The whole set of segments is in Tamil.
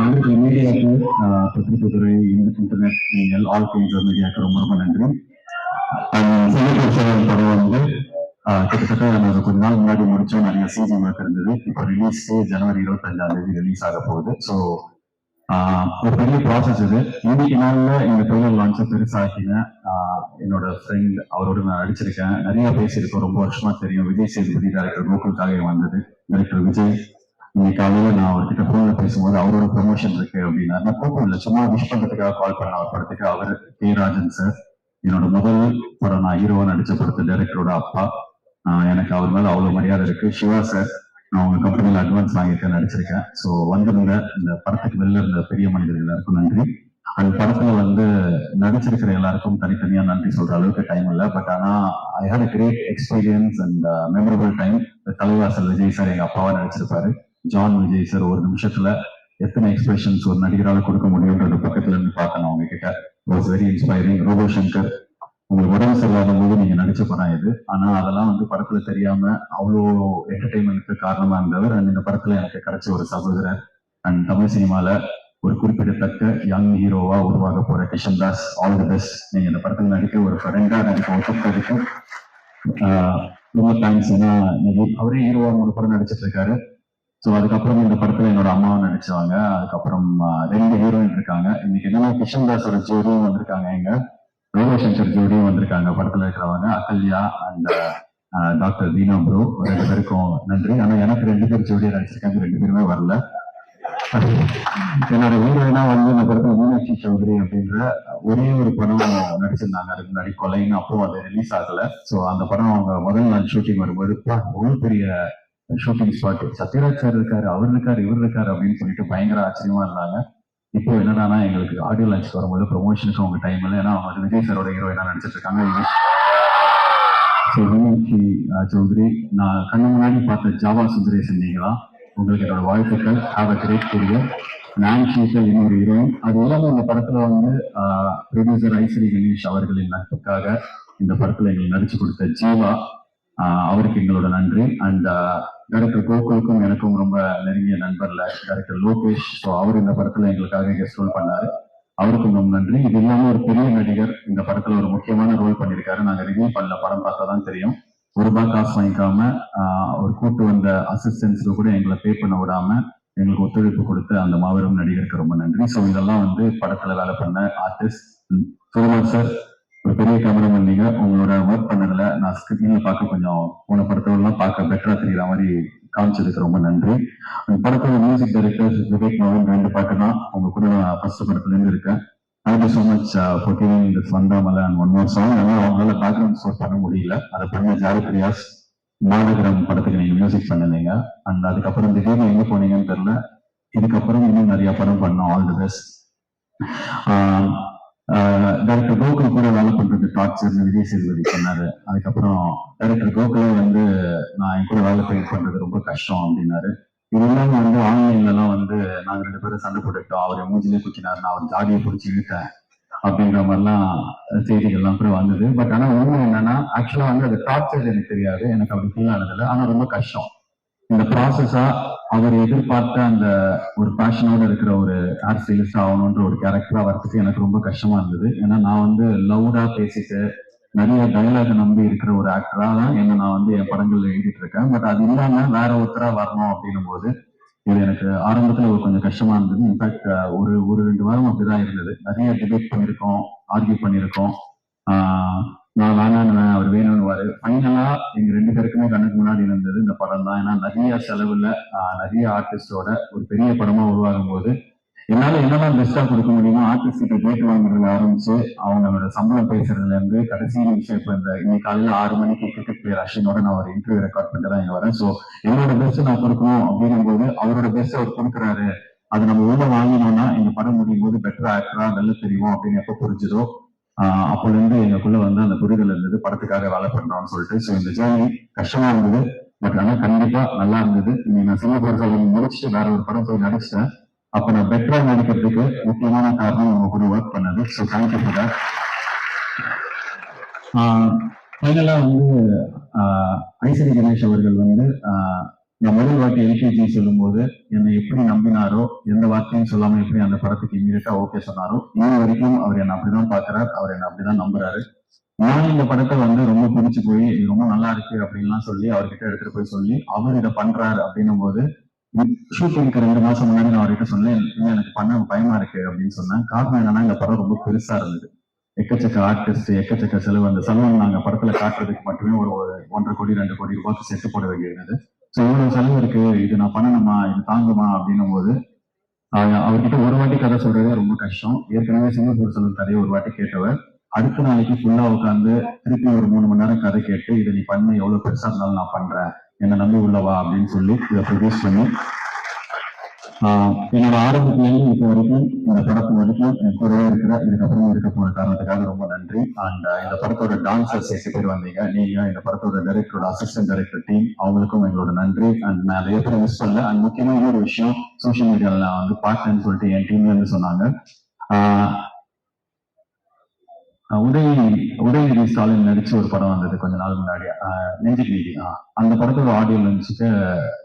எங்களுக்கு மீடியாவுக்கு பத்திரிகைத்துறை இன்டர்நெட் நீங்கள் ஆல் கைண்ட்ஸ் மீடியாவுக்கு ரொம்ப ரொம்ப நன்றி. சிங்கப்பூர் படம் வந்து கிட்டத்தட்ட நாங்கள் கொஞ்ச நாள் முன்னாடி முடிச்சோம் நிறைய சிஜி ஒர்க் இருந்தது. இப்போ ரிலீஸ் ஜனவரி இருபத்தஞ்சாம் தேதி ரிலீஸ் ஆக போகுது. ஸோ ஒரு பெரிய ப்ராசஸ் இது. இன்னைக்கு நாளில் எங்கள் ட்ரெய்லர் லான்ச்சை பெருசாக்கின ஆஹ் என்னோட ஃப்ரெண்ட் அவரோட நான் அடிச்சிருக்கேன். நிறைய பேசியிருக்கோம். ரொம்ப வருஷமா தெரியும். விஜய் சேதுபதி டேரக்டர் கோகுலுக்காக வந்தது. டைரக்டர் விஜய். இன்னைக்கு காலையில நான் அவர்கிட்ட போன்ல பேசும்போது அவரோட ப்ரொமோஷன் இருக்கு அப்படின்னா நான் கோபம் இல்லை சும்மா விஷ் பண்றதுக்காக கால் பண்ண அவர் படத்துக்கு. அவர் கே ராஜன் சார் என்னோட முதல் படம் நான் ஹீரோவா நடிச்ச படத்து டைரக்டரோட அப்பா. எனக்கு அவர் மேல அவ்வளவு மரியாதை இருக்கு. சிவா சார் நான் உங்க கம்பெனியில அட்வான்ஸ் வாங்கியிருக்கேன் நடிச்சிருக்கேன். ஸோ வந்திருந்த இந்த படத்துக்கு வெளில இருந்த பெரிய மனிதர்கள் எல்லாருக்கும் நன்றி. அந்த படத்துல வந்து நடிச்சிருக்கிற எல்லாருக்கும் தனித்தனியா நன்றி சொல்ற அளவுக்கு டைம் இல்லை. பட் ஆனா I hate a great experience and memorable time Thalaivasal Vijay sir எங்க அப்பாவா நடிச்சிருப்பாரு. ஜான் விஜய் சார் ஒரு நிமிஷத்துல எத்தனை எக்ஸ்பிரஷன்ஸ் ஒரு நடிகரால கொடுக்க முடியும்ன்றது பக்கத்துல இருந்து பார்த்தேன் அவங்க கிட்ட was very inspiring Robo Shankar உங்களுக்கு உடம்பு சரியில்லாத போது நீங்க நடிச்ச படம் இது ஆனா அதெல்லாம் வந்து படத்துல தெரியாம அவ்வளோ என்டர்டைன்மெண்ட்க்கு காரணமா இருந்தவர். அண்ட் இந்த படத்துல எனக்கு கிடைச்ச ஒரு சகோதரர். அண்ட் தமிழ் சினிமால ஒரு குறிப்பிடத்தக்க யங் ஹீரோவா உருவாக போற Kishan Das all the best நீங்க இந்த படத்துல நடிக்க ஒரு ஃப்ரெண்டா நடிக்க ஒத்துக்கிறதுக்கு ரொம்ப தேங்க்ஸ் ஏன்னா அவரே ஹீரோவா ஒரு படம் நடிச்சிட்டு இருக்காரு. ஸோ அதுக்கப்புறம் இந்த படத்துல என்னோட அம்மாவும் நடிச்சாங்க அதுக்கப்புறம் ரெண்டு ஹீரோயின் இருக்காங்க. இன்னைக்கு என்னன்னா கிஷன் தாஸோட ஜோடியும் வந்திருக்காங்க எங்க ரோகசங்கர் ஜோடியும் வந்திருக்காங்க படத்துல இருக்கிறவங்க. Ahalya and doctor Deena bro ரெண்டு பேருக்கும் நன்றி. ஆனா எனக்கு ரெண்டு பேர் ஜோடியா நடிச்சிருக்காங்க. ரெண்டு பேருமே வரல. என்னோட ஹீரோயினா வந்து இந்த படத்துல மீனாட்சி சௌத்ரி அப்படின்ற ஒரே ஒரு படம் நடிச்சிருந்தாங்க. அதுக்கு முன்னாடி கொலைன்னு அப்போ அது ரிலீஸ் ஆகல. ஸோ அந்த படம் அவங்க முதல் நாள் ஷூட்டிங் வரும்போது "பா, பெரிய ஷூட்டிங் ஸ்பாட் சத்யராஜ் சார் இருக்காரு அவர் இருக்காரு இவர் இருக்காரு அப்படின்னு சொல்லிட்டு பயங்கர ஆச்சரியமா இருந்தாங்க. இப்போ என்னடானா எங்களுக்கு ஆடியோ லான்ச் வரும்போது ப்ரொமோஷனுக்கு அவங்க டைம் இல்லை. ஏன்னா அவங்க விஜய் சாரோட ஹீரோயினா நடிச்சிட்டு இருக்காங்க. ஸோ மீனாட்சி சௌத்ரி நான் கண்ணு முன்னாடி பார்த்த ஜாவா சுந்தரேசன் நீங்களா? உங்களுக்கு என்னோட வாழ்த்துக்கள். ஹாவ் அ கிரேட் கெரியர் நான்சிக்கு இன்னொரு ஹீரோயின் அது எல்லாமே இந்த படத்துல வந்து ப்ரொடியூசர் ஐஸ்வரி கணேஷ் அவர்களின் நட்புக்காக இந்த படத்துல எங்களுக்கு நடிச்சு கொடுத்த ஜீவா. அவருக்கு எங்களோட நன்றி. அண்ட் டேரக்டர் கோகுலுக்கும் எனக்கும் ரொம்ப நெருங்கிய நண்பர்ல டேரக்டர் லோகேஷ். ஸோ அவர் இந்த படத்துல எங்களுக்காக கெஸ்ட் ரோல் பண்ணாரு. அவருக்கும் ரொம்ப நன்றி. இது இல்லாம ஒரு பெரிய நடிகர் இந்த படத்துல ஒரு முக்கியமான ரோல் பண்ணியிருக்காரு நாங்க ரிவ்யூ பண்ணல படம் பார்த்தா தான் தெரியும். ஒரு ரூபாய் காசு வாங்கிக்காம ஒரு அவர் கூட்டு வந்த அசிஸ்டன்ஸ்க்கு கூட எங்களை பே பண்ண விடாம எங்களுக்கு ஒத்துழைப்பு கொடுத்த அந்த மாபெரும் நடிகருக்கு ரொம்ப நன்றி. ஸோ இதெல்லாம் வந்து படத்துல வேலை பண்ண ஆர்டிஸ்ட் சுகுமார் சார் ஒரு பெரிய கேமராமேன் நீங்க உங்களோட ஒர்க் பண்ணதுல நான் ஸ்கிரீன்ல பார்க்க கொஞ்சம் உன படத்தோடலாம் பார்க்க பெட்டரா தெரியற மாதிரி காமிச்சதுக்கு ரொம்ப நன்றி. அந்த படத்தோட மியூசிக் டைரக்டர் விவேக் மோகன் ரெண்டு பாட்டு தான் உங்க கூட நான் ஃபர்ஸ்ட் படத்துல இருந்து இருக்கேன். Thank you so much for giving this வந்தாமல and one more song ஆனால் அவங்களால பேக்ரவுண்ட் ஸ்கோர் பண்ண முடியல. அதை பண்ண ஜாரி பிரியாஸ் நாடகிரம் படத்துக்கு நீங்க மியூசிக் பண்ணுனீங்க. அண்ட் அதுக்கப்புறம் திடீர்னு எங்க போனீங்கன்னு தெரியல. இதுக்கப்புறம் இன்னும் நிறைய படம் பண்ணோம். All the best director Gokul கூட வேலை பண்றது டார்ச்சர்னு விஜய் சேதுபதி சொன்னாரு. அதுக்கப்புறம் டைரக்டர் கோகுலே வந்து நான் என் கூட வேலை போய் பண்றது ரொம்ப கஷ்டம் அப்படின்னாரு. இது இல்லாம வந்து ஆன்லைன்ல எல்லாம் வந்து நாங்க ரெண்டு பேரும் சண்டை போட்டுட்டோம் அவர் மூஞ்சிலே குத்தினாரு. நான் அவர் ஜாதியை பிடிச்சி இழுத்தேன். அப்படின்ற மாதிரிலாம் செய்திகள்லாம் கூட வந்தது. பட் ஆனா உண்மை என்னன்னா ஆக்சுவலா வந்து அது டார்ச்சர் எனக்கு தெரியாது. எனக்கு அப்படி ஃபீல் ஆனதில்லை. ஆனா ரொம்ப கஷ்டம். இந்த ப்ராசஸா அவர் எதிர்பார்த்த அந்த ஒரு பேஷனோட இருக்கிற ஒரு ஆர்ட் ஸ்டைலிஸ்ட் ஆகணுன்ற ஒரு கேரக்டரா வரதுக்கு எனக்கு ரொம்ப கஷ்டமா இருந்தது. ஏன்னா நான் வந்து லவுடா பேசிட்டு நிறைய டைலாக நம்பி இருக்கிற ஒரு ஆக்டரா தான் என்ன நான் வந்து என் படங்கள்ல எழுதிட்டு இருக்கேன். பட் அது இல்லாம வேற ஒருத்தரா வரணும் அப்படின்னும் போது இது எனக்கு ஆரம்பத்துல ஒரு கொஞ்சம் கஷ்டமா இருந்தது. இன்ஃபேக்ட் ஒரு ஒரு ரெண்டு வாரம் அப்படிதான் இருந்தது. நிறைய டிபேட் பண்ணியிருக்கோம் ஆர்கியூ பண்ணியிருக்கோம் ஆஹ் நான் வேணான்னு அவர் வேணும்னுவாரு. ஃபைனலா எங்க ரெண்டு பேருக்குமே கண்ணுக்கு முன்னாடி இருந்தது இந்த படம் தான். ஏன்னா நிறைய செலவுல நிறைய ஆர்டிஸ்டோட ஒரு பெரிய படமா உருவாகும் போது என்னால என்னெல்லாம் பெஸ்டா கொடுக்க முடியுமோ ஆர்டிஸ்ட் கேட்டு வாங்குறதுல ஆரம்பிச்சு அவங்களோட சம்பளம் பேசுறதுல இருந்து கடைசி நிமிஷம் இப்ப இந்த இன்னைக்கு காலையில ஆறு மணிக்கு கிரிக்கெட் பிளேயர் அஸ்வினோட நான் ஒரு இன்டர்வியூ ரெக்கார்ட் பண்ணிட்டு தான் இங்க வரேன். ஸோ என்னோட பெஸ்ட் நான் கொடுக்கணும் அப்படிங்கும் போது அவரோட பெஸ்ட் அவர் கொடுக்குறாரு. அது நம்ம உள்ள வாங்கினோம்னா இந்த படம் முடியும் போது பெட்டரா ஆக்டரா நல்ல தெரியும் அப்படின்னு எப்ப புரிஞ்சுதோ அப்போல இருந்து எங்களுக்குள்ள வந்து அந்த புரிதல் இருந்தது படத்துக்காக வேலை பண்றோம்னு சொல்லிட்டு. ஸோ இந்த ஜேர்னி கஷ்டமா இருந்தது. பட் ஆனா கண்டிப்பா நல்லா இருந்தது. இன்னைக்கு நான் சிங்கப்பூர் செல்வம் முடிச்சுட்டு வேற ஒரு படம் போய் நடிச்சிட்டேன். அப்ப நான் பெட்டரா நடிக்கிறதுக்கு முக்கியமான காரணம் உங்க கூட ஒர்க் பண்ணது. ஸோ தேங்க்யூ ஃபார் தட் ஃபைனலா வந்து ஆஹ் ஐஸ்வரி கணேஷ் அவர்கள் வந்து ஆஹ் நான் முதல் வாட்டி எல்கேஜி சொல்லும்போது என்னை எப்படி நம்பினாரோ எந்த வார்த்தையும் சொல்லாம எப்படி அந்த படத்துக்கு இமீடியட்டா ஓகே சொன்னாரோ இன்ன வரைக்கும் அவர் என்ன அப்படிதான் பாக்குறாரு அவர் என்ன அப்படிதான் நம்புறாரு. நான் இந்த படத்தை வந்து ரொம்ப பிடிச்சு போய் இது ரொம்ப நல்லா இருக்கு அப்படின்லாம் சொல்லி அவர்கிட்ட எடுத்துட்டு போய் சொல்லி அவர் இதை பண்றாரு அப்படின்னும் போது ஷூட்டிங்க்கு ரெண்டு மாசம் முன்னாடி நான் அவர்கிட்ட சொன்னேன் எனக்கு பண்ண பயமா இருக்கு அப்படின்னு சொன்னேன். காரணம் என்னன்னா இந்த படம் ரொம்ப பெருசா இருந்தது. எக்கச்சக்க ஆர்டிஸ்ட் எக்கச்சக்க செலவு அந்த செலவு நாங்க படத்துல காட்டுறதுக்கு மட்டுமே ஒரு ஒரு ஒன்றரை கோடி ரெண்டு கோடி ரூபாய்க்கு செட்டு போட வேண்டியிருந்தது. ஸோ இவ்வளவு செலவு இருக்கு. இது நான் பண்ணணுமா? இது தாங்குமா? அப்படின்னும் போது அவர்கிட்ட ஒரு வாட்டி கதை சொல்றதே ரொம்ப கஷ்டம். ஏற்கனவே சிங்கப்பூர் செல்வன் கதையை ஒரு வாட்டி கேட்டவர். அடுத்த நாளைக்கு ஃபுல்லா உட்காந்து திருப்பி ஒரு மூணு மணி நேரம் கதை கேட்டு இதை நீ பண்ணு. எவ்வளவு பெருசா இருந்தாலும் நான் பண்றேன். என்ன நம்பி உள்ளவா அப்படின்னு சொல்லி இதை ப்ரொடியூஸ் பண்ணி ஆஹ் என்னோட ஆரம்பத்துல இப்போ வரைக்கும் இந்த படத்து வரைக்கும் என் கூடவே இருக்கிற இதுக்கப்புறம் இருக்க போற காரணத்துக்காக ரொம்ப நன்றி அண்ட் uh, இந்த படத்தோட டான்சர்ஸ் எட்டு பேர் வந்தீங்க? நீங்க இந்த படத்தோட டைரக்டரோட அசிஸ்டன்ட் டைரக்டர் டீம் அவங்களுக்கும் எங்களோட நன்றி. அண்ட் நான் நிறைய பேர் மிஸ் பண்ணல. அண்ட் முக்கியமா இன்னொரு விஷயம் சோஷியல் மீடியால நான் வந்து பார்த்தேன்னு சொல்லிட்டு என் டீம்ல இருந்து சொன்னாங்க. ஆஹ் உதய் உதயநிதி ஸ்டாலின் நடிச்ச ஒரு படம் வந்தது கொஞ்ச நாள் முன்னாடி. ஆஹ் நெஞ்சுக்கு நீதி அந்த படத்தோட ஆடியோ லான்ச்சுக்கு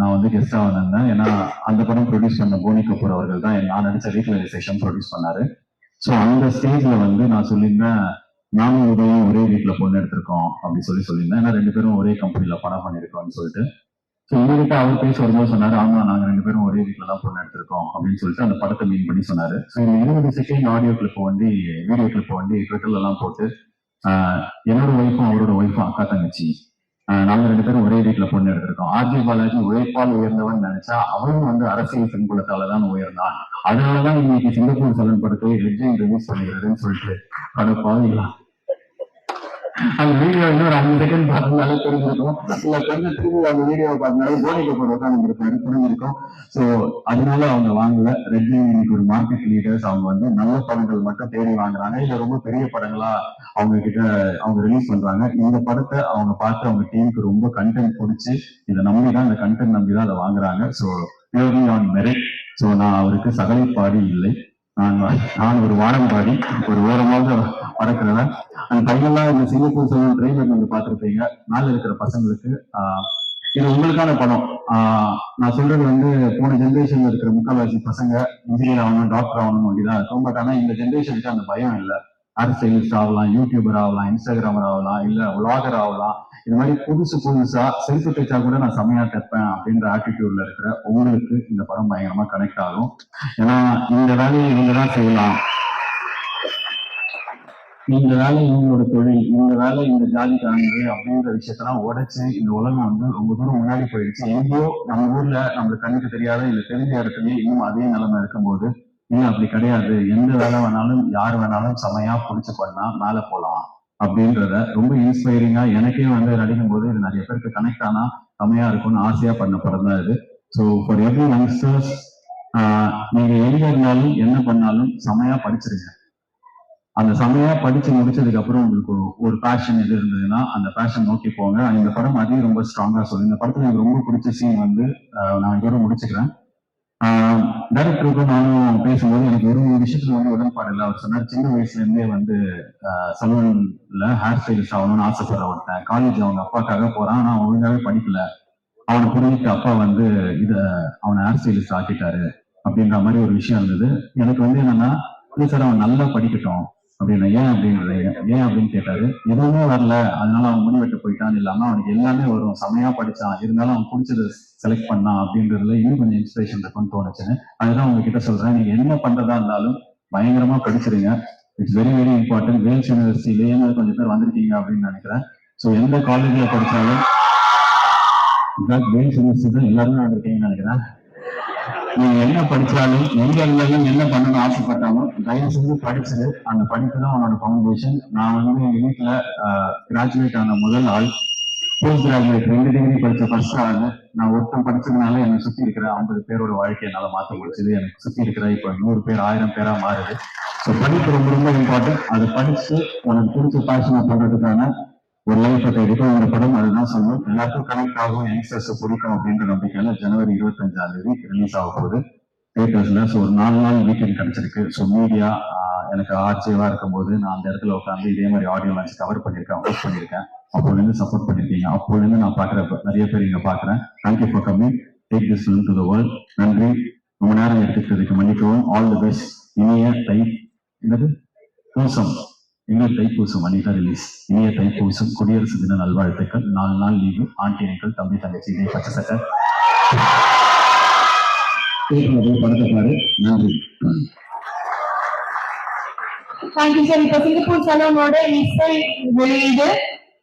நான் வந்து கெஸ்டா வந்திருந்தேன். ஏன்னா அந்த படம் ப்ரொடியூஸ் பண்ண போனி கபூர் அவர்கள் தான் நான் நடிச்ச ரீகலைசேஷன் ப்ரொடியூஸ் பண்ணாரு. ஸோ அந்த ஸ்டேஜ்ல வந்து நான் சொல்லியிருந்தேன் நானும் உதவும் ஒரே வீட்டில் பொண்ணு எடுத்திருக்கோம் அப்படின்னு சொல்லி சொல்லியிருந்தேன். ஏன்னா ரெண்டு பேரும் ஒரே கம்பெனியில் படம் பண்ணியிருக்கோம்னு சொல்லிட்டு. ஸோ இவர்கிட்ட அவர் பேச வரும்போது சொன்னாரு ஆமா நாங்கள் ரெண்டு பேரும் ஒரே வீட்ல தான் பொண்ணு எடுத்திருக்கோம் அப்படின்னு சொல்லிட்டு அந்த படத்தை மீன் பண்ணி சொன்னாரு. ஸோ இந்த இருபது செகண்ட் ஆடியோ கிளிப் வந்து வீடியோ கிளிப் வந்து ட்விட்டர்லாம் போட்டு என்னோட ஒய்ஃபும் அவரோட ஒய்ஃபும் அக்கா தங்கச்சி நாங்கள் ரெண்டு பேரும் ஒரே வீட்டில் பொண்ணு எடுத்திருக்கோம். ஆர்ஜி பாலாஜி உழைப்பால் உயர்ந்தவன் நினைச்சா அவனும் வந்து அரசியல் பின்புலத்தால தான் உயர்ந்தான். அதனாலதான் இன்னைக்கு சிங்கப்பூர் சலன் படத்தை லெஜெண்ட் ரிலீஸ் பண்ணிக்கிறதுன்னு சொல்லிட்டு படப்பாவீங்களா அந்த வீடியோ இன்னொரு அஞ்சு செகண்ட் பார்த்தாலே தெரிஞ்சிருக்கும். இல்ல கொஞ்சம் திரும்பி அந்த வீடியோவை பார்த்தனால போனிக்கு போட உட்காந்து இருப்பாரு புரிஞ்சிருக்கும். சோ அதனால அவங்க வாங்கல. ரெட்மி இன்னைக்கு ஒரு மார்க்கெட் லீடர்ஸ் அவங்க வந்து நல்ல படங்கள் மட்டும் தேடி வாங்குறாங்க. இல்ல ரொம்ப பெரிய படங்களா அவங்க கிட்ட அவங்க ரிலீஸ் பண்றாங்க. இந்த படத்தை அவங்க பார்த்து அவங்க டீமுக்கு ரொம்ப கண்டென்ட் பிடிச்சி இதை நம்பி தான் இந்த கண்டென்ட் நம்பி தான் அதை வாங்குறாங்க. So purely on merit so நான் அவருக்கு சகலை பாடி இல்லை. நான் நான் ஒரு வாரம் பாடி ஒரு ஓரமாக பறக்கிறவன் அந்த பையன்லாம் இந்த சிங்கப்பூர் செல்லும் ட்ரெயினர் நீங்க பார்த்துருப்பீங்க. மேல இருக்கிற பசங்களுக்கு இது உங்களுக்கான படம். நான் சொல்றது வந்து போன ஜென்ரேஷன்ல இருக்கிற முக்கால்வாசி பசங்க இன்ஜினியர் ஆகணும் டாக்டர் ஆகணும் அப்படிதான் இருக்கும். பட் ஆனா இந்த ஜென்ரேஷனுக்கு அந்த பயம் இல்லை. ஆர்ட் ஆகலாம் யூடியூபர் ஆகலாம் இன்ஸ்டாகிராமர் ஆகலாம் இல்ல விளாகர் ஆகலாம். இது மாதிரி புதுசு புதுசா செல்ஃபி தைச்சா கூட நான் செம்மையா தைப்பேன் அப்படின்ற ஆட்டிடியூட்ல இருக்கிற உங்களுக்கு இந்த படம் பயங்கரமா கனெக்ட் ஆகும். ஏன்னா இந்த வேலையை இவங்க தான் செய்யலாம். இந்த வேலை இவங்களோட தொழில் இந்த வேலை இந்த ஜாதிக்காரங்க அப்படின்ற விஷயத்தெல்லாம் உடைச்சு இந்த உலகம் வந்து ரொம்ப தூரம் முன்னாடி போயிடுச்சு. எங்கேயோ நம்ம ஊர்ல நம்மளுக்கு கண்ணுக்கு தெரியாத இல்ல தெரிஞ்ச இடத்துலயே இன்னும் அதே நிலைமை இருக்கும்போது இல்ல அப்படி கிடையாது. எந்த வேலை வேணாலும் யார் வேணாலும் செமையா புடிச்சு பண்ணா மேல போலாம் அப்படின்றத ரொம்ப இன்ஸ்பைரிங்கா எனக்கே வந்து நடிக்கும் போது இது நிறைய பேருக்கு கனெக்ட் ஆனா செமையா இருக்கும்னு ஆசையா பண்ண படம் தான் இது ஸோ ஃபார் எவ்ரி யங்ஸ்டர்ஸ் நீங்க எங்க இருந்தாலும் என்ன பண்ணாலும் செமையா படிச்சிருங்க. அந்த சமையா படிச்சு முடிச்சதுக்கு அப்புறம் உங்களுக்கு ஒரு பேஷன் எது இருந்ததுன்னா அந்த பேஷன் நோக்கி போங்க. இந்த படம் அதையும் ரொம்ப ஸ்ட்ராங்கா சொல்லு இந்த படத்துல எனக்கு ரொம்ப பிடிச்ச சீன் வந்து நான் இதோட முடிச்சுக்கிறேன். டைரக்டருக்கும் நானும் பேசும்போது எனக்கு ஒரு விஷயத்துல வந்து உடன்பாடு இல்லை. அவர் சொன்னார் சின்ன வயசுல இருந்தே வந்து சலூன்ல ஹேர் ஸ்டைலிஸ்ட் ஆகணும்னு ஆசைப்படுற ஒருத்தன் காலேஜ் அவங்க அப்பாக்காக போறான் ஆனா ஒழுங்காவே படிக்கல. அவனை புரிஞ்சுட்டு அப்பா வந்து இத அவனை ஹேர் ஸ்டைலிஸ்ட் ஆக்கிட்டாரு அப்படின்ற மாதிரி ஒரு விஷயம் இருந்தது. எனக்கு வந்து என்னன்னா இல்லை சார் அவன் நல்லா படிக்கட்டும். அப்படின்னு ஏன் அப்படின்னு ஏன் அப்படின்னு கேட்டாரு எதுவுமே வரல. அதனால அவன் முடி வெட்ட போயிட்டான்னு இல்லாம அவனுக்கு எல்லாமே வரும். செமையா படிச்சான். இருந்தாலும் அவன் பிடிச்சது செலக்ட் பண்ணான் அப்படின்றதுல இன்னும் கொஞ்சம் இன்ஸ்பிரேஷன் இருக்கும்னு தோணுச்சுன்னு அதுதான் உங்ககிட்ட சொல்றேன். நீங்க என்ன பண்றதா இருந்தாலும் பயங்கரமா படிச்சிருங்க. It's very very important Vels யூனிவர்சிட்டிலேயே கொஞ்சம் பேர் வந்திருக்கீங்க அப்படின்னு நினைக்கிறேன். ஸோ எந்த காலேஜ்ல படிச்சாலும் வேல்ஸ் யூனிவர்சிட்டி தான் எல்லாருமே வந்திருக்கீங்கன்னு நினைக்கிறேன். நீங்க என்ன படிச்சாலும் எங்க இருந்தாலும் என்ன பண்ணணும்னு ஆசைப்பட்டாலும் தயவு செஞ்சு படிச்சது அந்த படிப்பு தான் உன்னோட ஃபவுண்டேஷன் நான் வந்து எங்க வீட்டுல கிராஜுவேட் ஆன முதல் ஆள். போஸ்ட் கிராஜுவேட் ரெண்டு டிகிரி படிச்ச ஃபர்ஸ்ட் ஆள். நான் ஒருத்தன் படிச்சதுனால என்னை சுத்தி இருக்கிற ஐம்பது பேரோட வாழ்க்கையை என்னால மாத்த முடிச்சது எனக்கு சுத்தி இருக்கிற இப்ப நூறு பேர் ஆயிரம் பேரா மாறுது. ஸோ படிப்பு ரொம்ப ரொம்ப இம்பார்ட்டன்ட் அதை படிச்சு உனக்கு பிடிச்ச பேஷனை பண்றதுக்கான ஒரு லைஃப் தேடிக்கும் ஒரு படம் அதுதான் சொல்லும். எல்லாருக்கும் கனெக்ட் ஆகும் யங்ஸ்டர்ஸ் பிடிக்கும் அப்படின்ற நம்பிக்கையில ஜனவரி இருபத்தஞ்சாம் தேதி ரிலீஸ் ஆக போகுது. தியேட்டர்ஸ்ல ஸோ ஒரு நாலு நாள் வீக்கெண்ட் கிடைச்சிருக்கு. ஸோ மீடியா எனக்கு ஆர்ஜிவா இருக்கும்போது நான் அந்த இடத்துல உட்காந்து இதே மாதிரி ஆடியோ லான்ச் கவர் பண்ணியிருக்கேன் ஒர்க் பண்ணியிருக்கேன். அப்போல இருந்து சப்போர்ட் பண்ணிருக்கீங்க அப்போல இருந்து நான் பாக்குற நிறைய பேர் இங்க பாக்குறேன் thank you for coming take this film to the world நன்றி. ரொம்ப நேரம் எடுத்துக்கிறதுக்கு மன்னிக்கவும். ஆல் தி பெஸ்ட் இனிய தை என்னது? பூசம் எங்கள் தைப்பூசம் அனிதா ரிலீஸ் இனிய தைப்பூசம் குடியரசு தின நல்வாழ்த்துக்கள். நாலு நாள் லீவு ஆண்டினைகள் தம்பி தங்கச்சி இதே பச்சை சட்டை படத்தை பாரு நன்றி தேங்க்யூ சார் இப்ப சிங்கப்பூர் சலூனோட இசை வெளியீடு